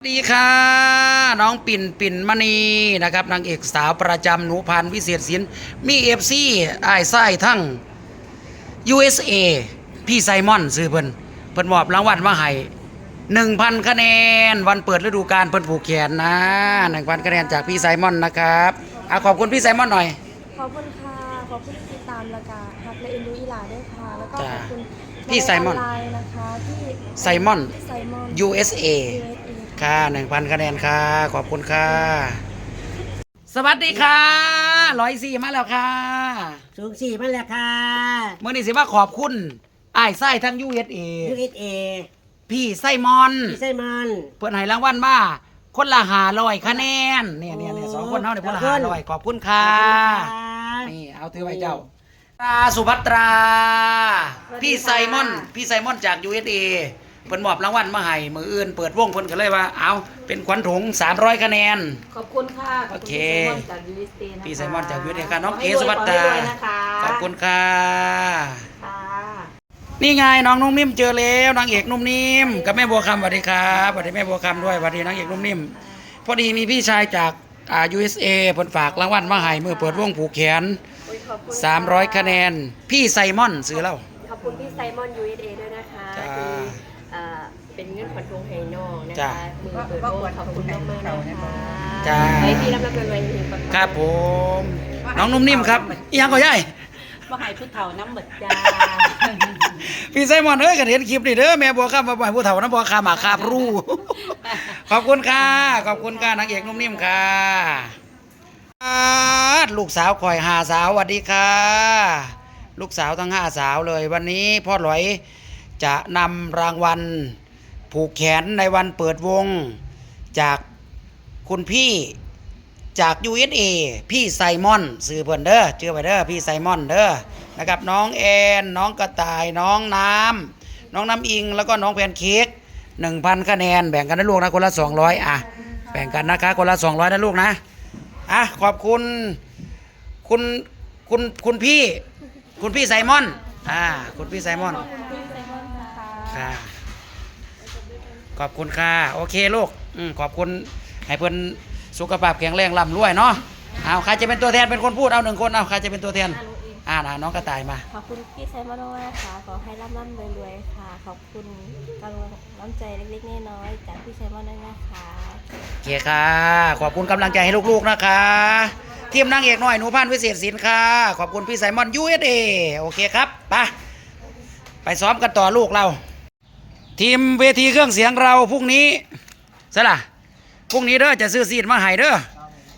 สวัสดีค่ะ น้องปิ่นปิ่นมณีนะครับนางเอกสาวประจำหนูพันธุ์วิเศษศิลป์มีเอฟซีไอ้ายไส้ทั้ง USA พี่ไซมอนซื้อเพิ่นเพิ่นมอบรางวัลมาให้หนึ่งพันคะแนน วันเปิดฤดูกาลเพิ่นผูกแขนนะหนึ่งพันคะแนนจากพี่ไซมอนนะครับอะขอบคุณพี่ไซมอนหน่อย ขอบคุณค่ะ ขอบคุณที่ติดตามแล้วก็ฮักและเอ็นดูอีหลาด้วยค่ะ แล้วก็จ้าขอบคุณพี่ไซมอน ไลน์นะคะที่ไซมอน ไซมอน USA USA ค่ะหนึ่งพันคะแนนค่ะ ขอบคุณค่ะ สวัสดีค่ะร้อยสี่มาแล้วค่ะสูงสี่มันแหละค่ะเมื่อนี้สิว่าขอบคุณไอ้ายไส้ทั้ง USA USA พี่ไส้มอน พี่ไซมอนเพื่อนให้รางวัลมาคนละหาร้อยคะแนนเนี่ยเนี่ยเนี่ยโอ้สองคนเท่าเนี่ยคนละขอบหาคุณร้อยขอบคุณค่ะ นี่เอาถือไว้เจ้าตราสุภัตรา พี่ไซมอน พี่ไซมอนจาก USA เพิ่นมอบรางวัลมาให้มืออื่นเปิดวงเพิ่นก็เลยว่า เอาเป็นขวัญถุง 300 คะแนน ขอบคุณค่ะขอบโอเคคุณพี่ไซมอนจากพี่ไซมอนจาก USA ยูเอสเนะคะค่ะน้องขเอให้รวยสุภัตราขอให้วยนะคะขอบคุณค่ะค่ะ นี่ไงน้องนุ่มนิ่มเจอแล้วนางเอกนุ่มนิ่มกับแม่บัวคำสวัสดีครับสวัสดีแม่บัวคำด้วยสวัสดีนางเอกนุ่มนิ่มพอดีมีพี่ชายจากอ่า USA ผลฝากรางวัลมาให้เมื่อเปิดวงผูกแขน โอ้ยขอบคุณ300 คะแนน พี่ไซมอนซื้อแล้วขอบคุณพี่ไซมอน USA ขวัญทงไฮโน่นะจ้าคะมือเปิดโลกขอบคุณมากมากๆนะคะจ้าไว้พี่รับรับรวยๆจริงๆปังๆครับผม น้องนุ่มนิ่มครับอีหยังก็ย่ายมาให้ผู้เฒ่าน้ำหมดจ้าพี่ไซมอนเอ้ยก็เห็นคลิปนี่เด้อแม่บัวคำมาบ่อยผู้เฒ่านะบัวคำมาคาบรู้ขอบคุณค่ะ ขอบคุณค่ะนางเอกนุ่มนิ่มค่ะลูกสาวคอยหาสาวสวัสดีค่ะ ลูกสาวทั้งห้าสาวเลย วันนี้พ่อหลอยจะนำรางวัล ผูกแขนในวันเปิดวง จากคุณพี่จาก USA พี่ไซมอนซื้อเพิ่นเด้อเชื่อไปเด้อพี่ไซมอนเด้อนะครับน้องแอนน้องกระต่ายน้องน้ำน้องน้ำอิงแล้วก็น้องแพนเค้กหนึ่งพันคะแนนแบ่งกันนะลูกนะคนละสองร้อยอะแบ่งกันนะคะคนละสองร้อยนะลูกนะอะขอบคุณคุณคุณคุณพี่ คุณพี่ไซมอนอ่าคุณพี่ไซมอนพี่ไซมอนนะคะค่ะ ขอบคุณค่ะโอเคลูกอืมขอบคุณให้เพิ่นสุขภาพแข็งแรงร่ำรวยเนาะเอาใครจะเป็นตัวแทนเป็นคนพูดเอาหนึ่งคนเอาใครจะเป็นตัวแทนอ่านะน้องกระต่ายมา ขอบคุณพี่ไซมอนมากๆนะคะขอให้ร่ำร่ำรวยรวยๆค่ะ ขอบคุณกำลังน้ำใจเล็กๆน้อยๆจากพี่ไซมอนด้วยนะคะ โอเคค่ะ ขอบคุณกำลังใจให้ลูกๆนะคะทีมนางเอกหน่อยหนูพันธุ์วิเศษศิลป์ค่ะ ขอบคุณพี่ไซมอนยูเอสเอโอเคครับไปไปซ้อมกันต่อลูกเรา ทีมเวทีเครื่องเสียงเราพรุ่งนี้ใช่ล่ะพรุ่งนี้เด้อจะซื้อซีดมาให้เด้อ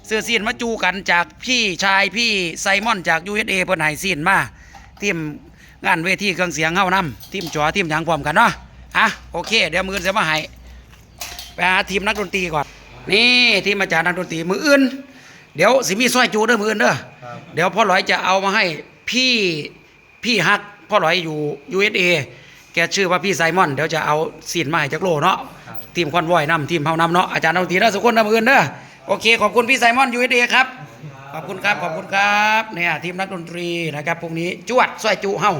ซื้อซีดมาจูกันจากพี่ชายพี่ไซมอนจาก USA เพิ่นให้ซีดมาทีมงานเวทีเครื่องเสียงเฮานำทีมจอทีมหยังพร้อมกันเนาะอะโอเค เดี๋ยวมืออนจะมาให้ไปหาทีมนักดนตรีก่อน นี่ทีมอาจารย์นักดนตรีมืออื่น เดี๋ยวสิมีสร้อยจูเด้อมืออื่นเด้อเดี๋ยวพ่อหลอยจะเอามาให้พี่พี่ฮักพ่อหลอยอยู่ USA แกชื่อว่าพี่ไซมอน เดี๋ยวจะเอาสีนมาให้จักโลเนาะทีมคอนวอยนำทีมเฮานำเนาะอาจารย์นักดนตรีนะสุกคนนะมืออื่นเด้อโอเค ขอบคุณพี่ไซมอน USA ครับขอบคุณครับขอบคุณครับเนี่ยทีมนักดนตรีนะครับพรุ่งนี้จวดสร้อยจูเฮา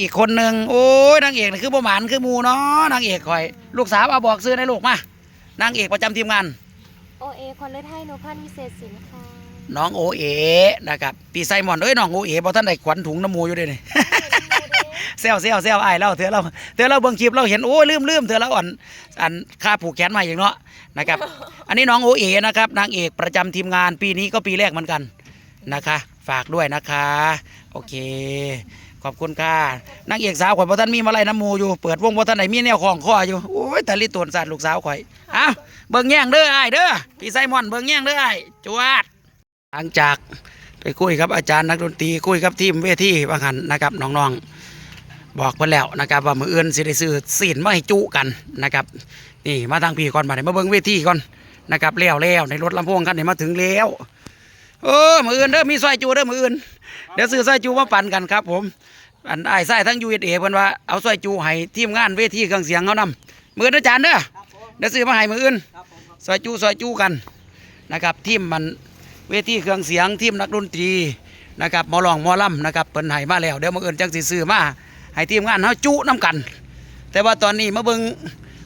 อีกคนหนึ่งโอ้ยนางเอกนี่คือบ่หมานคือหมูเนาะนางเอกคอย ลูกสาวเอาบอกซื้อในลูกมานางเอกประจำทีมงานโอเอคอนเลทให้หนูพันธุ์วิเศษสินค่ะน้องโอเอนะครับพี่ไซมอนเอ้ยน้องโอเอ๋บอท่านได้ขวัญถุงน้ำมูอยู่เด้วยนี่ เซลเซลเซลไอ้ายเราเถอะเราเถอะเราเบิ่งคลิปเราเห็นโอ้ยลืมลืมเถอะเราอ่อนอันค่าผูกแขนมาอย่างเนาะนะครับ อันนี้น้องโอเอนะครับ นางเอกประจำทีมงานปีนี้ก็ปีแรกเหมือนกันนะคะ ฝากด้วยนะคะ โอเค ขอบคุณค่ะนางเอกสาวข่อยบ่ท่านมีมาลัยน้ำมูอยู่เปิดวงบ่ท่านไหนมีแนวของข้ออยู่โอ้ยแต่ลิตวนสัตว์ลูกสาวข่อยเอ้าเบิ่งแย่งเด้อไอ้ายเด้อพี่ไซมอนเบิ่งแย่งเด้อไอ้ายจวดหลังจากไปคุยกับอาจารย์นักดนตรีคุยกับทีมเวทีบางหันนะครับน้องๆ บอกไปแล้วนะครับว่ามืออื่นสิได้ซื้อสีนมาให้จุกันนะครับนี่มาทางพี่ก่อนมาเนี่ยมาเบิ่งเวทีก่อนนะครับแล้วแล้วในรถลำโพงคันนี้มาถึงแล้วเออมืออื่นเด้อมีสร้อยจูเด้อมืออื่นเดี๋ยวซื้อสร้อยจูมาปั่นกันครับ ผมอันไอ้ไส้ทั้งยูเอเอเพิ่นว่าเอาสร้อยจูให้ทีมงานเวทีเครื่องเสียงเขานำมืออื่นเด้อาจารย์เด้อเดี๋ยวซื้อมาให้มืออื่นสร้อยจูสร้อยจูกันนะครับทีมมันเวทีเครื่องเสียงทีมนักดนตรีนะครับมอลองมอลำนะครับเปิ้นให้มาแล้วเดี๋ยวมาเอินจังสิซื้อมา ให้ทีมงานเฮาจุน้ำกัน แต่ว่าตอนนี้มาเบิง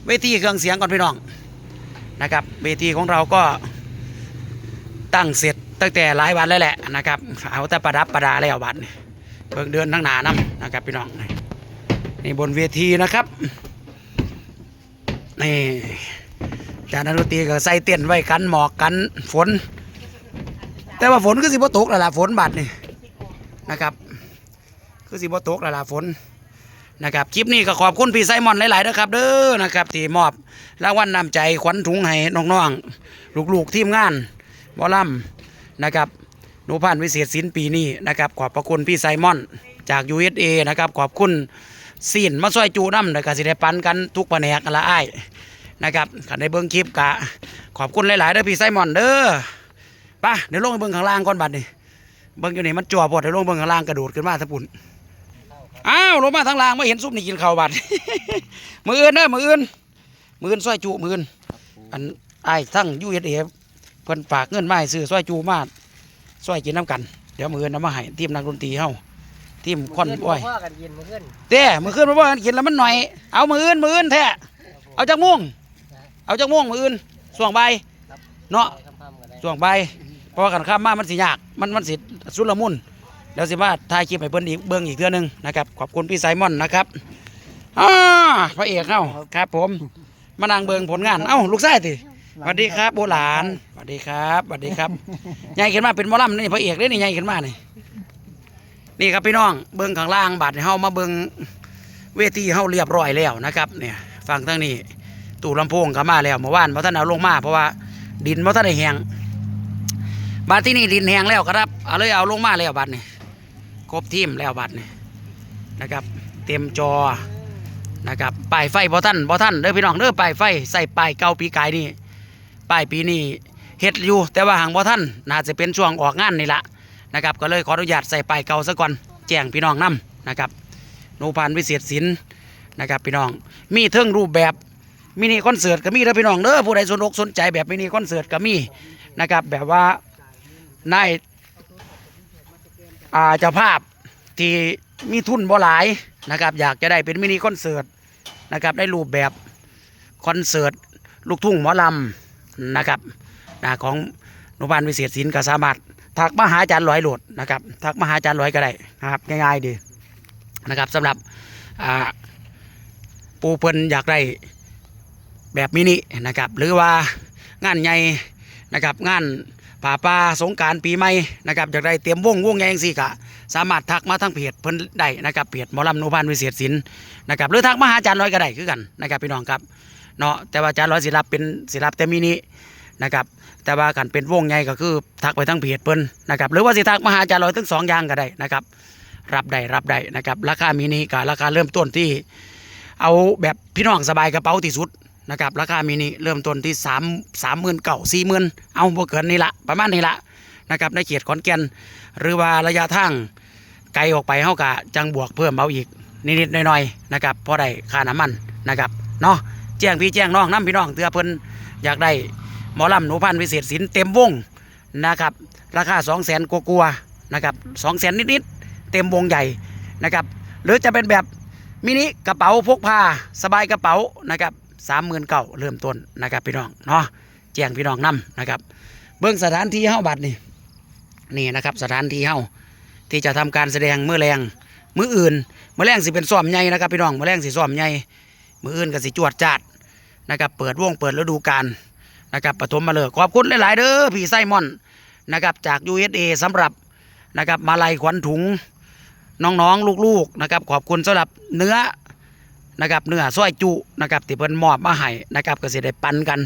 เวทีเครื่องเสียงก่อนพี่น้องนะครับ เวทีของเราก็ตั้งเสร็จตั้งแต่หลายวันแล้วแหละนะครับเอาแต่ประดับประดาแล้วบัดนี้เบิ่งเดือนทั้งหนานํนะครับพี่น้องนี่บนเวทีนะครับนี่จานนักดนตรีก็ใส่เต้นไว้กันหมอกกันฝน แต่ว่าฝนคือสิบ่ตกแล้วล่ะฝนบัดนี่นะครับ คือสิบ่ตกแล้วล่ะฝน นะครับคลิปนี้ก็ขอบคุณพี่ไซมอนหลายๆนะครับเด้อนะครับที่มอบรางวัลนำใจขวัญถุงให้น้องๆลูกๆทีมงานบอลัมนะครับหนูพันธ์วิเศษศิลป์ปีนี้นะครับขอบพระคุณพี่ไซมอนจาก USA นะครับขอบคุณซีนมาซอยจูน้ำนะครับสิได้ปันกันทุกแผนกละอ้ายนะครับขันในเบิ้งคลิปกะขอบคุณหลายๆเด้อพี่ไซมอนเด้อป่ะเดี๋ยวลงไปเบิ่งข้างล่างก่อนบัดนี่เบิ่งอยู่นี่มันจ่อปวดเดี๋ยวลงเบิ่งข้างล่างกระโดดขึ้นมาสะปุ่น อ้าวลงมาทางล่างไม่เห็นซุปนี่กินข้าวบัดมืออื่นเด้อมืออื่นมืออื่นซอยจูมืออื่นอันไอ้ายทั้งยูเอสเอเพิ่นฝากเงินมาให้ซื้อซอยจูมาซอยกินน้ำกัน เดี๋ยวมืออื่นเอามาให้ทีมนักดนตรีเฮาทีมควันอ้อยพ่อกันเย็นมาขึ้นเต้มือขึ้นมาบ่กันกินแล้วมันหน่อย เอามืออื่นมืออื่นแท้เอาจากม่วงเอาจากม่วงมืออื่นส่วงใบายเนาะคำๆกันได้ช่วงใบายเพราะว่ากันข้ามมามันสิยากมันมันสิสุลมุนเดี๋ยวสิมาถ่ายคลิปให้เพิ่นอีกเบิ่งอีกเทื่อหนึงนะครับขอบคุณพี่ไซมอนนะครับอ่าพระเอกเอ้าครับ ผมมานั่งเบิ่งผลงานเอ้าลูกชายติสวัสดีครับโบหลานสวัสดีครับสวัสดีครับใหญ่ขึ้นมาเป็นมอลำนี่พระเอกเลยนี่ใหญ่ขึ้นมานี่นี่ครับพี่น้องเบิ่งข้างล่างบาดนี่เฮามาเบิ่งเวทีเฮาเรียบร้อยแล้วนะครับเนี่ยฟังทั้งนี้ตู้ลำโพงก็มาแล้วเมื่อวานบ่ทันเอาลงมาเพราะว่าดินบ่ทันได้แห้งบาดที่นี่ดินแห้งแล้วครับเอาเลยเอาลงมาแล้วบัดนี่ ครบทีมแล้วบัดนี่นะครับ เต็มจอนะครับป้ายไฟบ่ท่านบ่ท่านเด้อพี่น้องเด้อป้ายไฟใส่ป้ายเก่าปีกายนี่ป้ายปีนี้เฮ็ดอยู่ แต่ว่าหางบ่ท่านน่าจะเป็นช่วงออกงานนี่ละนะครับ ก็เลยขออนุญาตใส่ป้ายเก่าซะก่อนแจ้งพี่น้องนํนะครับหนูพันวิเศษศิลป์นะครับพี่น้องมีเทิงรูปแบบมินิคอนเสิร์ตก็มีเด้อพี่น้องเด้อผู้ใดสนอกสนใจแบบมินิคอนเสิร์ตก็มีนะครับแบบว่านาย อ่าเจ้าภาพที่มีทุนบ่หลายนะครับ อยากจะได้เป็นมินิคอนเสิร์ตนะครับได้รูปแบบคอนเสิร์ตลูกทุ่งหมอลำนะครับนะของหนุบานวิเศษศิลป์กสามารถทักมาหาอาจารย์ลอยโหลดนะครับทักมาหาอาจารย์ลอยก็ได้นะครับง่ายๆดีนะครับสำหรับปูเพิ่นอยากได้แบบมินินะครับหรือว่างานใหญ่นะครับงาน ป่าป่าสงการปีใหม่นะครับอยากได้เตรียมวงวงแยงสิกะสามารถทักมาทางเพจเพิ่นได้นะครับเพจหมอลำโนพันธ์วิเศษศิลป์นะครับหรือทักมาหาอาจารย์ร้อยก็ได้คือกันนะครับพี่น้องครับเนาะแต่ว่าอาจารย์ร้อยศิลป์เป็นศิลป์แต่มินินะครับแต่ว่ากันเป็นวงใหญ่ก็คือทักไปทางเพจเพิ่นนะครับหรือว่าสิทักมาหาอาจารย์ร้อยทั้งสองอย่างก็ได้นะครับรับได้รับได้นะครับราคามินิกับราคาเริ่มต้นที่ เอาแบบพี่น้องสบายกระเป๋าที่สุด นะครับราคามินิเริ่มต้นที่สามสามหมื่นเก่าสี่หมื่นเอาบ่เกินนี่ละประมาณนี้ละนะครับในเขตขอนแก่นหรือว่าระยะทางไกลออกไปเฮากะจังบวกเพิ่มเอาอีกนิดๆหน่อยๆนะครับพอได้ค่าน้ำมันนะครับเนาะแจ้งพี่แจ้งน้องน้ำพี่น้องเตือเพิ่นอยากได้หมอลำหนูพันธุ์วิเศษศิลป์เต็มวงนะครับราคาสองแสนกลัวๆนะครับสองแสนนิดๆเต็มวงใหญ่นะครับหรือจะเป็นแบบมินิกระเป๋าพกพาสบายกระเป๋านะครับ สามหมื่นเก้าเริ่มต้นนะครับพี่น้องเนาะแจ้งพี่น้องนํนะครับ เบื้องสถานที่เฮ้าบัตรนี่นี่นะครับสถานที่เฮ้าที่จะทำการแสดงเมื่อแรงมืออื่นเมื่อแรงสิเป็นซ้อมใหญ่นะครับพี่น้องเมื่อแรงสิซ้อมใหญ่มืออื่นก็สิจวดจัดนะครับเปิดวงเปิดฤดูกาลนะครับปฐมมาเลยขอบคุณหลาย ๆ เด้อพี่ไซมอนนะครับจาก USA สำหรับนะครับมาลัยขวัญถุงน้อง ๆ ลูก ๆ นะครับขอบคุณสำหรับเนื้อ นะครับเนื้อส้อยจุนะครับที่เพิ่นมอบมาให้นะครับก็สิได้ปันกัน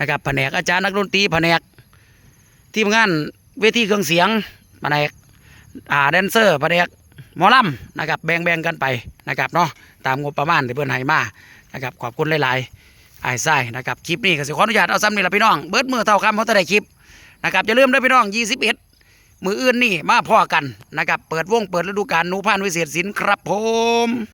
นะครับแผนกอาจารย์นักดนตรีแผนกทีมงานเวทีเครื่องเสียงแผนกอ่าแดนเซอร์แผนกหมอลำนะครับแบ่งๆกันไปนะครับเนาะตามงบประมาณที่เพิ่นให้มานะครับขอบคุณหลายๆไอ้ไส้นะครับคลิปนี้ก็สิขออนุญาตเอาซ้ำนี่ละพี่น้องเบิดมือเท่าคำเขาจะได้คลิปนะครับอย่าลืมด้วยพี่น้อง 21 มืออื่นนี่มาพ่อกันนะครับเปิดวงเปิดฤดูกาลหนูพานวิเศษศิลป์ครับผม